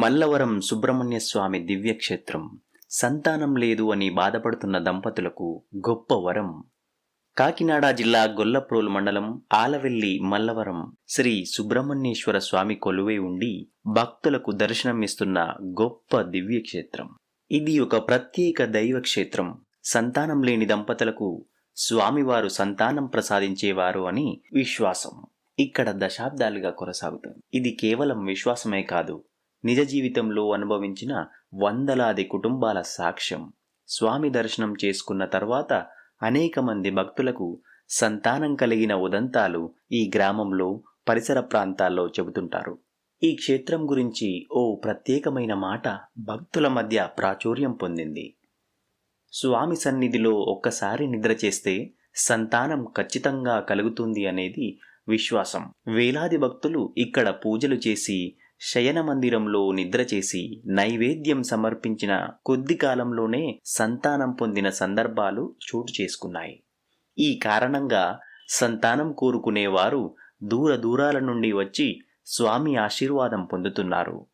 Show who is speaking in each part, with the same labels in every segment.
Speaker 1: మల్లవరం సుబ్రహ్మణ్య స్వామి దివ్యక్షేత్రం. సంతానం లేదు అని బాధపడుతున్న దంపతులకు గొప్ప వరం. కాకినాడ జిల్లా గొల్లప్రోలు మండలం ఆలవెల్లి మల్లవరం శ్రీ సుబ్రహ్మణ్యేశ్వర స్వామి కొలువై ఉండి భక్తులకు దర్శనమిస్తున్న గొప్ప దివ్యక్షేత్రం. ఇది ఒక ప్రత్యేక దైవ క్షేత్రం సంతానం లేని దంపతులకు స్వామివారు సంతానం ప్రసాదించేవారు అని విశ్వాసం. ఇక్కడ దశాబ్దాలుగా కొనసాగుతుంది. ఇది కేవలం విశ్వాసమే కాదు నిజ జీవితంలో అనుభవించిన వందలాది కుటుంబాల సాక్ష్యం. స్వామి దర్శనం చేసుకున్న తర్వాత అనేక మంది భక్తులకు సంతానం కలిగిన ఉదంతాలు ఈ గ్రామంలో పరిసర ప్రాంతాల్లో చెబుతుంటారు. ఈ క్షేత్రం గురించి ఓ ప్రత్యేకమైన మాట భక్తుల మధ్య ప్రాచుర్యం పొందింది. స్వామి సన్నిధిలో ఒక్కసారి నిద్ర చేస్తే సంతానం ఖచ్చితంగా కలుగుతుంది అనేది విశ్వాసం. వేలాది భక్తులు ఇక్కడ పూజలు చేసి శయన మందిరంలో నిద్ర చేసి నైవేద్యం సమర్పించిన కొద్ది కాలంలోనే సంతానం పొందిన సందర్భాలు చోటు చేసుకున్నాయి. ఈ కారణంగా సంతానం కోరుకునేవారు దూర దూరాల నుండి వచ్చి స్వామి ఆశీర్వాదం పొందుతున్నారు.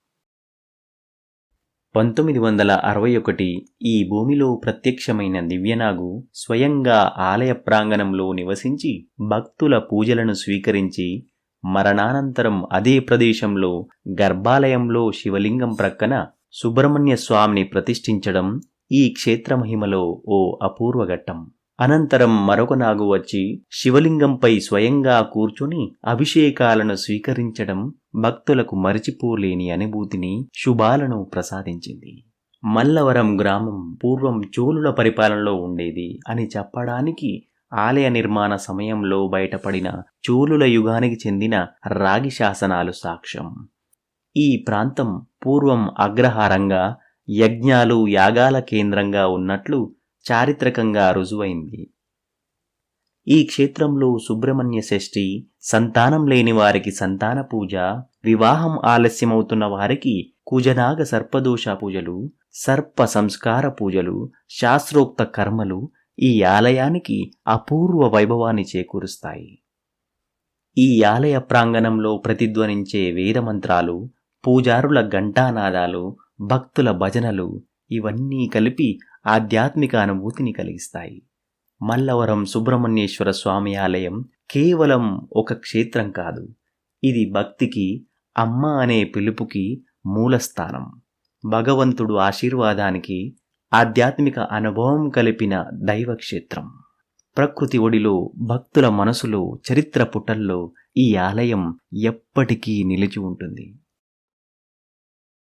Speaker 1: పంతొమ్మిది వందల అరవై ఒకటి ఈ భూమిలో ప్రత్యక్షమైన దివ్యనాగు స్వయంగా ఆలయ ప్రాంగణంలో నివసించి భక్తుల పూజలను స్వీకరించి మరణానంతరం అదే ప్రదేశంలో గర్భాలయంలో శివలింగం ప్రక్కన సుబ్రహ్మణ్య స్వామిని ప్రతిష్ఠించడం ఈ క్షేత్ర మహిమలో ఓ అపూర్వఘట్టం అనంతరం మరొక నాగు వచ్చి శివలింగంపై స్వయంగా కూర్చుని అభిషేకాలను స్వీకరించడం భక్తులకు మరిచిపోలేని అనుభూతిని శుభాలను ప్రసాదించింది. మల్లవరం గ్రామం పూర్వం చోళుల పరిపాలనలో ఉండేది అని చెప్పడానికి ఆలయ నిర్మాణ సమయంలో బయటపడిన చోళుల యుగానికి చెందిన రాగి శాసనాలు సాక్ష్యం. ఈ ప్రాంతం పూర్వం అగ్రహారంగా యజ్ఞాలు యాగాల కేంద్రంగా ఉన్నట్లు చారిత్రకంగా రుజువైంది. ఈ క్షేత్రంలో సుబ్రహ్మణ్య షష్ఠి సంతానం లేని వారికి సంతాన పూజ వివాహం ఆలస్యమవుతున్న వారికి కుజనాగ సర్పదోష పూజలు సర్ప సంస్కార పూజలు శాస్త్రోక్త కర్మలు ఈ ఆలయానికి అపూర్వ వైభవాన్ని చేకూరుస్తాయి. ఈ ఆలయ ప్రాంగణంలో ప్రతిధ్వనించే వేదమంత్రాలు పూజారుల ఘంటానాదాలు భక్తుల భజనలు ఇవన్నీ కలిపి ఆధ్యాత్మిక అనుభూతిని కలిగిస్తాయి. మల్లవరం సుబ్రహ్మణ్యేశ్వర స్వామి ఆలయం కేవలం ఒక క్షేత్రం కాదు. ఇది భక్తికి అమ్మ అనే పిలుపుకి మూలస్థానం. భగవంతుడు ఆశీర్వాదానికి ఆధ్యాత్మిక అనుభవం కలిపిన దైవక్షేత్రం. ప్రకృతి ఒడిలో భక్తుల మనసులో చరిత్ర పుటల్లో ఈ ఆలయం ఎప్పటికీ నిలిచి ఉంటుంది.